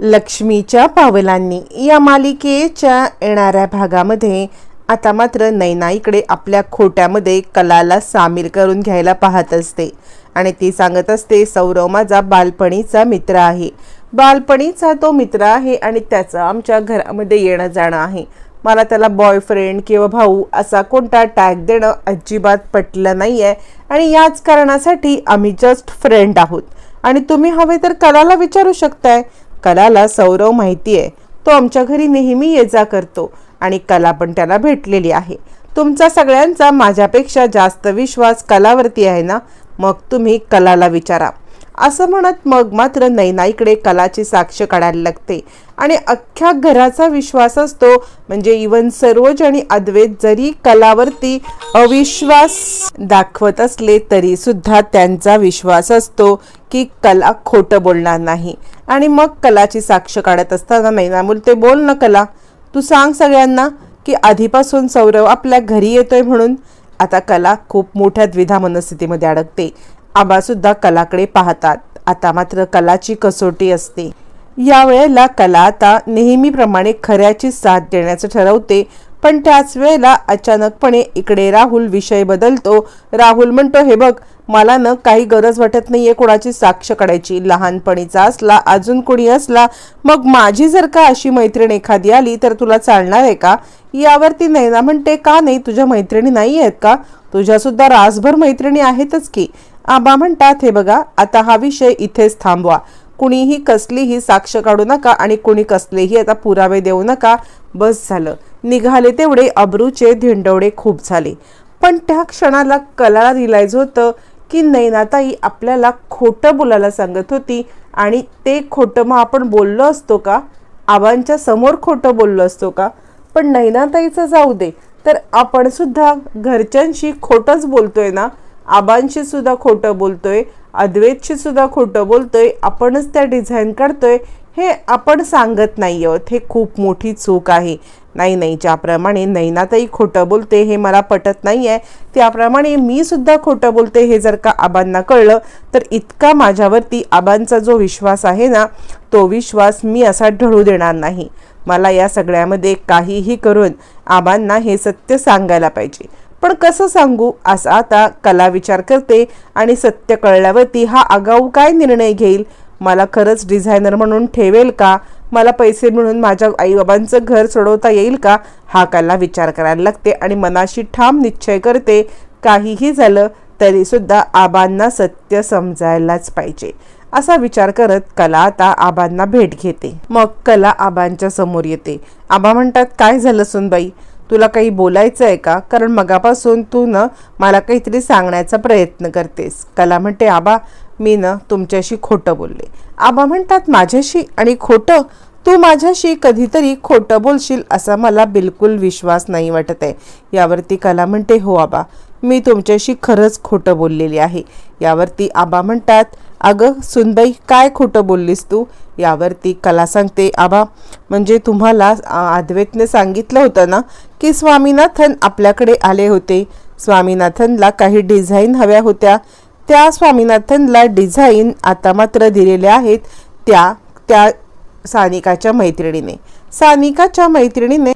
लक्ष्मीच्या पावलांनी या मालिकेच्या येणाऱ्या भागामध्ये आता मात्र नैना इकडे आपल्या खोट्यामध्ये कलाला सामील करून घ्यायला पाहत असते. आणि ती सांगत असते सौरव माझा बालपणीचा मित्र आहे. बालपणीचा तो मित्र आहे आणि त्याचं आमच्या घरामध्ये येणं जाणं आहे. मला त्याला बॉयफ्रेंड किंवा भाऊ असा कोणता टॅग देणं अजिबात पटलं नाही आहे आणि याच कारणासाठी आम्ही जस्ट फ्रेंड आहोत. आणि तुम्ही हवे तर कलाला विचारू शकताय. कलाला सौरव माहिती आहे तो आमच्या घरी नेहमी ये जा करतो आणि कला पण त्याला भेटलेली आहे. तुमचा सगळ्यांचा माझ्यापेक्षा जास्त विश्वास कलावरती आहे ना? मग तुम्ही कलाला विचारा. असं म्हणत मग मात्र नैना इकडे कलाची साक्ष काढायला लागते. आणि अख्ख्या घराचा विश्वास असतो म्हणजे इवन सरोज आणि अद्वैत जरी कलावरती अविश्वास दाखवत असले तरी सुद्धा त्यांचा विश्वास असतो की कला खोटं बोलणार नाही. आणि मग कलाची साक्ष काढत असताना नैना बोलते बोल ना कला. तू सांग सगळ्यांना की आधीपासून सौरव आपल्या घरी येतोय म्हणून. आता कला खूप मोठ्या द्विधा मनस्थितीमध्ये अडकते. आबासुद्धा कलाकडे पाहतात. आता मात्र कलाची कसोटी असते. या वेळेला कला आता नेहमीप्रमाणे खऱ्याची साथ देण्याचं ठरवते. पण त्याच वेळेला अचानकपणे इकडे राहुल विषय बदलतो. राहुल म्हणतो हे बघ मला न काही गरज वाटत नाहीये कोणाची साक्ष काढायची. लहानपणीचा असला अजून कोणी असला मग माझी जर का अशी मैत्रीण एखादी आली तर तुला चालणार आहे का? यावरती नैना म्हणते का नाही तुझ्या मैत्रिणी नाही आहेत का? तुझ्यासुद्धा रासभर मैत्रिणी आहेतच की. आबा म्हणतात हे बघा आता हा विषय इथेच थांबवा. कुणीही कसलीही साक्ष काढू नका आणि कुणी कसलेही आता पुरावे देऊ नका. बस झालं. निघाले तेवढे अब्रूचे धिंडवडे खूप झाले. पण त्या क्षणाला कलाला रिलायज होतं की नैनाताई आपल्याला खोटं बोलायला सांगत होती आणि ते खोटं मग आपण बोललो असतो का? आबांच्या समोर खोटं बोललो असतो का? पण नैनाताईचं जाऊ दे. तर आपण सुद्धा घरच्यांशी खोटंच बोलतोय ना? आबांशी सुद्धा खोटं बोलतोय अद्वैतशी सुद्धा खोटं बोलतोय आपणच त्या डिझाईन काढतोय हे आपण सांगत नाही आहोत. हे खूप मोठी चूक आहे. नाही नाही ज्याप्रमाणे नैनाताई खोटं बोलते हे मला पटत नाही आहे त्याप्रमाणे मी सुद्धा खोटं बोलते हे जर का आबांना कळलं तर इतका माझ्यावरती आबांचा जो विश्वास आहे ना तो विश्वास मी असा ढळू देणार नाही. मला या सगळ्यामध्ये काहीही करून आबांना हे सत्य सांगायला पाहिजे. पण कसं सांगू? असं आता कला विचार करते आणि सत्य कळल्यावरती हा आगाऊ काय निर्णय घेईल? मला खरंच डिझायनर म्हणून ठेवेल का? मला पैसे मिळून माझ्या आईबाबांचं घर सोडवता येईल का? हा कला विचार करायला लागते आणि मनाशी ठाम निश्चय करते. काहीही झालं तरीसुद्धा आबांना सत्य समजायलाच पाहिजे. असा विचार करत कला आता आबांना भेट घेते. मग कला आबांच्या समोर येते. आबा म्हणतात काय झालं सुनबाई? तुला काही बोलायचं आहे का? कारण मगापासून तू न मला काहीतरी सांगण्याचा प्रयत्न करतेस. कला म्हणते आबा मी न तुमच्याशी खोटं बोलले. आबा म्हणतात माझ्याशी? आणि खोटं? तू माझ्याशी कधीतरी खोटं बोलशील असा मला बिलकुल विश्वास नाही वाटत आहे. यावरती कला म्हणते हो आबा मी तुमच्याशी खरंच खोटं बोललेली आहे. यावरती आबा म्हणतात अगं सुनबाई काय खोटं बोललीस तू? यावरती कला सांगते आबा. म्हणजे तुम्हाला आद्वेतने सांगितलं होतं ना की स्वामीनाथन आपल्याकडे आले होते. स्वामीनाथनला काही डिझाईन हव्या होत्या. त्या स्वामीनाथनला डिझाईन आता मात्र दिलेल्या आहेत त्या त्या सानिकाच्या मैत्रिणीने. सानिकाच्या मैत्रिणीने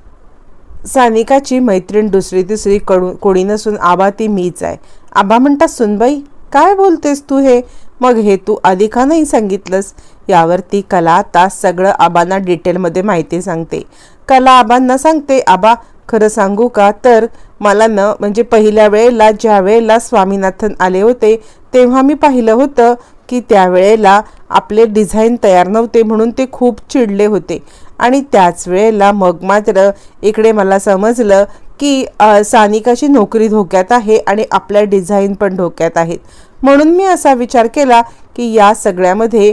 सानिकाची मैत्रीण दुसरी तिसरी कडू कोणी नसून आबा ती मीच आहे. आबा म्हणतात सुनबाई काय बोलतेस तू हे? मग हे तू आधी का नाही सांगितलंस यावरती कला आता सगळं आबांना डिटेलमध्ये माहिती सांगते. कला आबांना सांगते आबा खरं सांगू का? तर मला न म्हणजे पहिल्या वेळेला ज्या वेळेला स्वामीनाथन आले होते तेव्हा मी पाहिलं होतं की त्यावेळेला आपले डिझाईन तयार नव्हते म्हणून ते खूप चिडले होते. आणि त्याच वेळेला मग मात्र इकडे मला समजलं की सानिकाची नोकरी धोक्यात आहे आणि आपल्या डिझाईन पण धोक्यात आहेत. म्हणून मी असा विचार केला की या सगळ्यामध्ये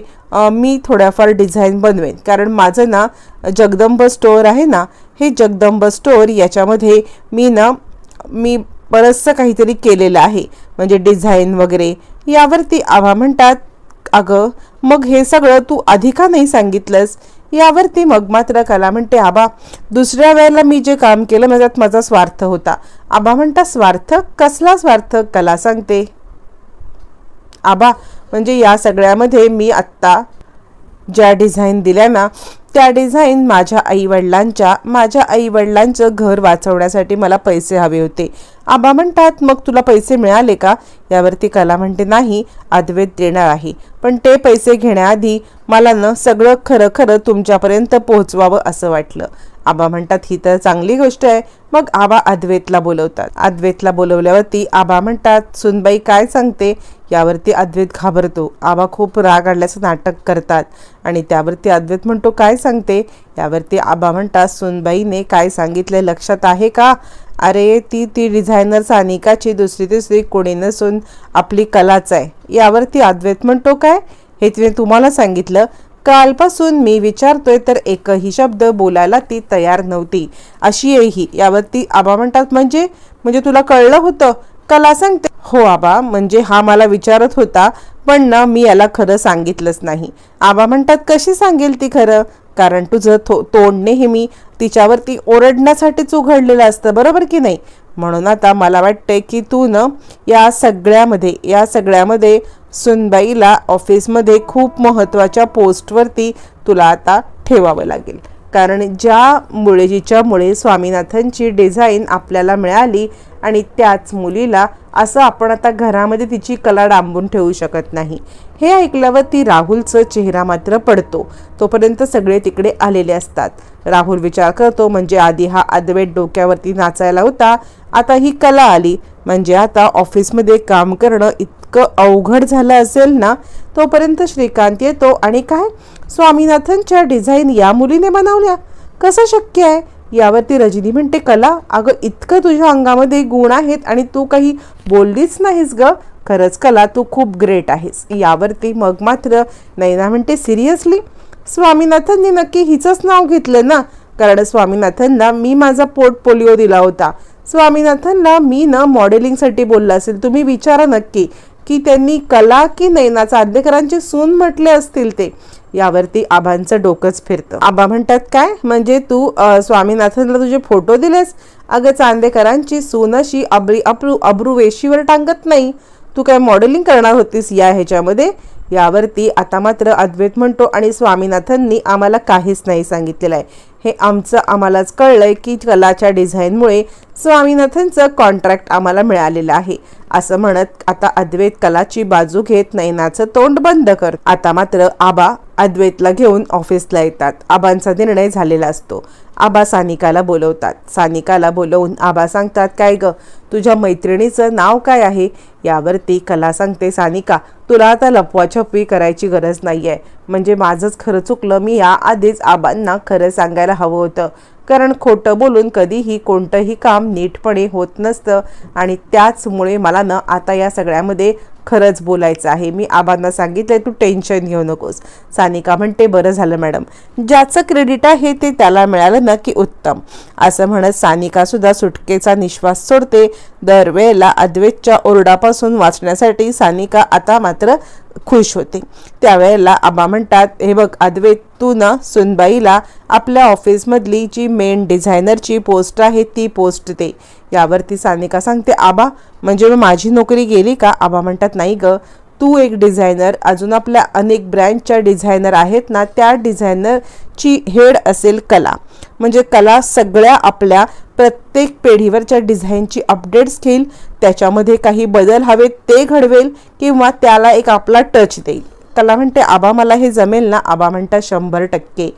मी थोड्याफार डिझाईन बनवेन. कारण माझं ना जगदंब स्टोअर आहे ना हे जगदंब स्टोअर याच्यामध्ये मी ना मी बरंचसं काहीतरी केलेलं आहे. म्हणजे डिझाईन वगैरे यावरती आव्हा म्हणतात. अगं मग हे सगळं तू आधी का नाही सांगितलंस? यावरती मग मात्र कला म्हणते आबा दुसऱ्या वेळेला मी जे काम केलं माझ्यात माझा स्वार्थ होता. आबा म्हणता स्वार्थ? कसला स्वार्थ? कला सांगते. आबा म्हणजे या सगळ्यामध्ये मी आत्ता ज्या डिझाईन दिल्या ना त्या डिझाईन माझ्या आईवडिलांच्या माझ्या आईवडिलांचं घर वाचवण्यासाठी मला पैसे हवे होते. आबा म्हणतात मग तुला पैसे मिळाले का? यावरती कला म्हणते नाही अद्वैत देणार आहे. पण ते पैसे घेण्याआधी मला ना सगळं खरं खरं तुमच्यापर्यंत पोहोचवावं असं वाटलं. आबा म्हणतात ही तर चांगली गोष्ट आहे. मग आबा अद्वैतला बोलवतात. अद्वैतला बोलवल्यावरती आबा म्हणतात सुनबाई काय सांगते? यावरती अद्वैत घाबरतो. आबा खूप राग आणल्याचं नाटक करतात आणि त्यावरती अद्वैत म्हणतो काय सांगते? यावरती आबा म्हणतात सुनबाईने काय सांगितले लक्षात आहे का? अरे ती ती डिझायनर सानिकाची दुसरी तिसरी कोणी नसून आपली कलाच आहे. यावरती अद्वैत म्हणतो काय? हे तिने तुम्हाला सांगितलं? कालपासून मी विचारतोय तर एकही शब्द बोलायला ती तयार नव्हती. अशी ही यावरती आबा म्हणतात म्हणजे? म्हणजे तुला कळलं होतं? कला सांगते. हो आबा म्हणजे हा मला विचारत होता पण ना मी याला खरं सांगितलंच नाही. आबा म्हणतात कशी सांगेल ती खरं? कारण तुझं थो तोंड नेहमी तिच्यावरती ओरडण्यासाठीच उघडलेलं असतं बरोबर की नाही? म्हणून आता मला वाटतंय की तू न या सगळ्यामध्ये या सगळ्यामध्ये सुनबाईला ऑफिसमध्ये खूप महत्त्वाच्या पोस्टवरती तुला आता ठेवावं लागेल. कारण ज्या जिच्यामुळे स्वामीनाथनची डिझाईन आपल्याला मिळाली आणि त्याच मुलीला असं आपण आता घरामध्ये तिची कला डांबून ठेवू शकत नाही. हे ऐकल्यावर ती राहुलचं चेहरा मात्र पडतो. तोपर्यंत सगळे तिकडे आलेले असतात. राहुल विचार करतो म्हणजे आधी हा अद्वैत डोक्यावरती नाचायला होता आता ही कला आली. म्हणजे आता ऑफिसमध्ये काम करणं इतकं इतकं अवघड झालं असेल ना तोपर्यंत श्रीकांत येतो आणि काय? स्वामीनाथनच्या डिझाईन या मुलीने बनवल्या. कसं शक्य आहे? यावरती रजनी म्हणते कला अगं इतकं तुझ्या अंगामध्ये गुण आहेत आणि तू काही बोललीच नाहीस ग. खरंच कला तू खूप ग्रेट आहेस. यावरती मग मात्र नैना म्हणते सिरियसली? स्वामीनाथनने नक्की हिचंच नाव घेतलं ना? कारण स्वामीनाथनला मी माझा पोर्टफोलिओ दिला होता. स्वामीनाथनला मी ना मॉडेलिंगसाठी बोलला असेल. तुम्ही विचारा नक्की. की त्यांनी कला की नैना चांदेकरांचे सून म्हटले असतील ते. यावरती आबांचं डोकंच फिरतं. आबा म्हणतात काय? म्हणजे तू स्वामीनाथनला तुझे फोटो दिलेस? अगं चांदेकरांची सून अशी अब्री अब्रू अब्रू वेशीवर टांगत नाही. तू काय मॉडेलिंग करणार होतीस या ह्याच्यामध्ये? यावरती आता मात्र अद्वैत म्हणतो आणि स्वामीनाथननी आम्हाला काहीच नाही सांगितलेलं आहे. हे आमचं आम्हालाच कळलंय की कलाच्या डिझाईनमुळे स्वामीनाथनचं कॉन्ट्रॅक्ट आम्हाला मिळालेलं आहे. असं म्हणत आता अद्वैत कलाची बाजू घेत नैनाचं तोंड बंद कर. आता मात्र आबा अद्वैतला घेऊन ऑफिसला येतात. आबांचा निर्णय झालेला असतो. आबा सानिकाला बोलवतात. सानिकाला बोलवून आबा सांगतात काय ग तुझ्या मैत्रिणीचं नाव काय आहे? यावरती कला सांगते सानिका तुला आता लपवाछपवी करायची गरज नाही आहे म्हणजे माझंच खरं चुकलं मी या आधीच आबांना खरं सांगायला हवं होतं. कारण खोटं बोलून कधीही कोणतंही काम नीटपणे होत नसतं आणि त्याचमुळे मला न आता या सगळ्यामध्ये खरंच बोलायचं आहे. मी आबांना सांगितलं तू टेन्शन घेऊ नकोस. सानिका म्हणते बरं झालं मॅडम. ज्याचं क्रेडिट आहे ते त्याला मिळालं ना की उत्तम. असं म्हणत सानिकासुद्धा सुटकेचा निश्वास सोडते. दरवेळेला अद्वैतच्या ओरडापासून वाचण्यासाठी सानिका आता मात्र खुश होते. त्यावेळेला आबा म्हणतात हे बघ अद्वैत तू ना सुनबाईला आपल्या ऑफिसमधली जी मेन डिझायनरची पोस्ट आहे ती पोस्ट दे. यावरती सानिका सांगते आबा म्हणजे मग माझी नोकरी गेली का? आबा म्हणतात नाही ग. तू एक डिझायनर अजून आपल्या अनेक ब्रँडच्या डिझायनर आहेत ना त्या डिझायनरची हेड असेल कला. म्हणजे कला सगळ्या आपल्या प्रत्येक पिढीवरच्या डिझाईनची अपडेट्स घेईल त्याच्यामध्ये काही बदल हवेत ते घडवेल किंवा त्याला एक आपला टच देईल. त्याला म्हणते आबा मला हे जमेल ना? आबा म्हणता शंभर टक्के.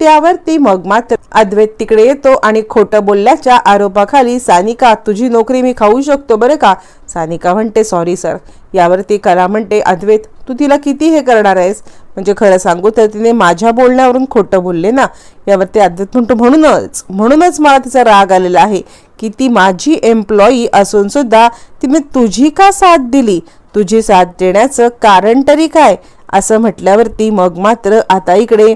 त्यावरती मग मात्र अद्वैत तिकडे येतो आणि खोटं बोलल्याच्या आरोपाखाली सानिका तुझी नोकरी मी खाऊ शकतो बरं का? सानिका म्हणते सॉरी सर. यावरती कला म्हणते अद्वैत तू तिला किती हे करणार आहेस? म्हणजे खरं सांगू तर तिने माझ्या बोलण्यावरून खोटं बोलले ना यावरती अद्वैत म्हणतो म्हणूनच म्हणूनच मला तिचा राग आलेला आहे की ती माझी एम्प्लॉई असून सुद्धा तिने तुझी का साथ दिली? तुझी साथ देण्याचं कारण तरी काय? असं म्हटल्यावरती मग मात्र आता इकडे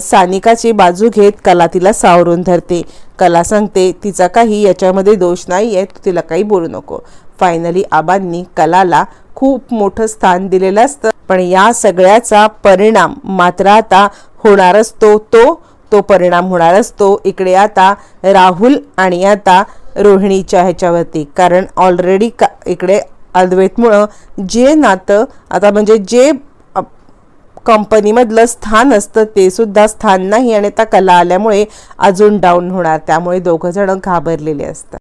सानिकाची बाजू घेत कला तिला सावरून धरते. कला सांगते तिचा काही याच्यामध्ये दोष नाही आहे तू तिला काही बोलू नको. फायनली आबांनी कलाला खूप मोठं स्थान दिलेलं असतं. पण या सगळ्याचा परिणाम मात्र आता होणार असतो तो तो परिणाम होणार असतो. इकडे आता राहुल आणि आता रोहिणीच्या ह्याच्यावरती. कारण ऑलरेडी का इकडे अद्वैतमुळं जे नातं आता म्हणजे जे कंपनीमधलं स्थान असतं ते सुद्धा स्थान नाही आणि आता कला आल्यामुळे अजून डाऊन होणार. त्यामुळे दोघंजणं घाबरलेले असतात.